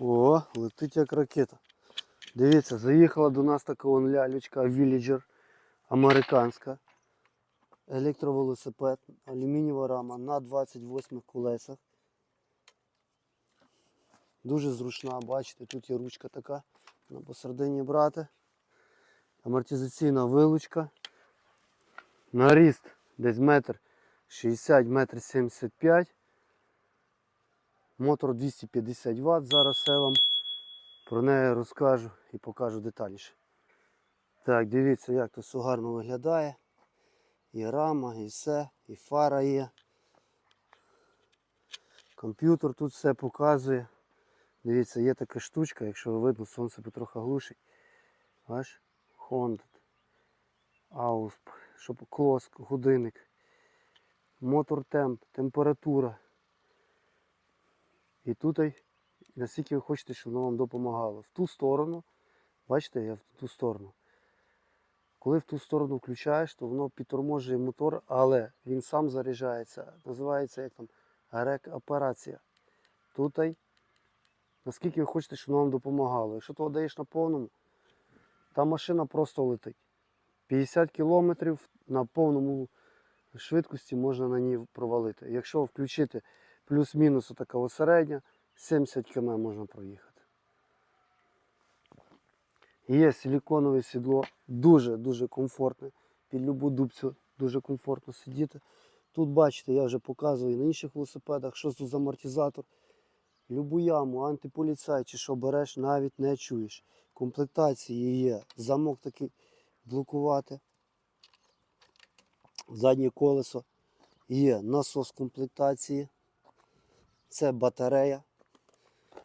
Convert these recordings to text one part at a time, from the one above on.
О, летить як ракета. Дивіться, заїхала до нас така вон лялечка Villager американська. Електровелосипед, алюмінієва рама на 28 колесах. Дуже зручна, бачите, тут є ручка така на посередині брати. Амортизаційна вилучка. Наріст десь метр 60, метр 75. Мотор 250 Вт. Зараз все вам про неї розкажу і покажу детальніше. Так, дивіться, як тут все гарно виглядає. І рама, і все, і фара є. Комп'ютер тут все показує. Дивіться, є така штучка, якщо видно, сонце потрохи глушить. Бачиш? Honda. Аусп, щоб клос, годинник. Мотор темп, температура. І тут, наскільки ви хочете, щоб воно вам допомагало. В ту сторону, бачите, я в ту сторону. Коли в ту сторону включаєш, то воно підторможує мотор, але він сам заряджається. Називається як там рек-операція. Тут, наскільки ви хочете, щоб воно вам допомагало. Якщо ти даєш на повному, та машина просто летить. 50 кілометрів на повному швидкості можна на ній провалити. Якщо включити плюс-мінус така середня, 70 км можна проїхати. Є силіконове сідло, дуже-дуже комфортне. Під любу дубцю дуже комфортно сидіти. Тут бачите, я вже показую на інших велосипедах, що тут за амортизатор. Любу яму, антиполіцай чи що береш, навіть не чуєш. Комплектації є. Замок такий блокувати. Заднє колесо. Є насос комплектації. Це батарея.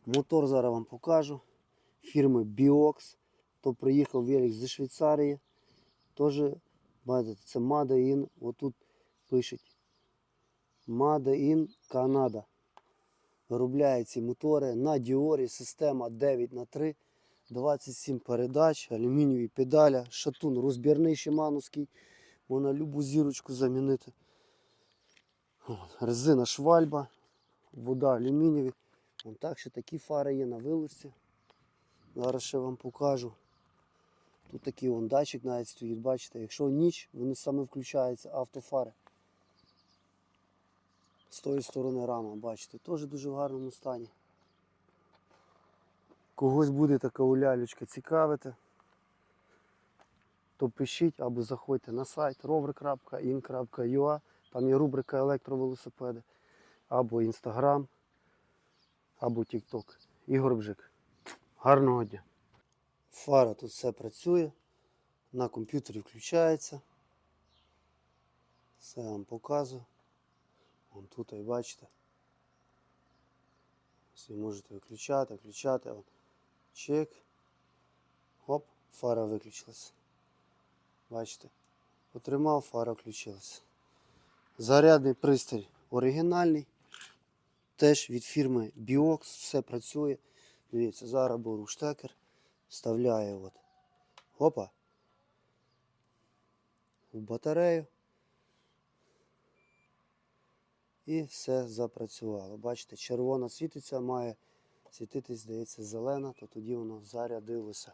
Мотор зараз вам покажу. Фірми Biox. То приїхав велик зі Швейцарії. Теж, бачите, це Made in, отут пишуть. Made in Canada. Виробляє ці мотори на Діорі, система 9х3, 27 передач, алюмінієві педаля, шатун розбірний шимановський. Можна любу зірочку замінити. Резина швальба, вода алюмінієві. Вон так ще такі фари є на вилучці. Зараз ще вам покажу. Тут такий вон датчик навіть стоїть, бачите, якщо ніч, вони саме включаються автофари. З тої сторони рама, бачите, теж дуже в гарному стані. Когось буде така улялючка цікавити, то пишіть або заходьте на сайт rover.in.ua, там є рубрика електровелосипеди, або Instagram, або TikTok. Ігор Бжик. Гарного дня! Фара тут все працює, на комп'ютері включається. Все вам показую. Вон тут, і бачите. Всі можете виключати, включати. Вон. Чек. Оп, фара виключилась. Бачите? Потримав, фара включилася. Зарядний пристрій оригінальний. Теж від фірми Biox, все працює. Дивіться, зараз беру штекер, вставляю от. Опа. В батарею. І все запрацювало. Бачите, червона світиться, має світитись, здається, зелена, то тоді воно зарядилося.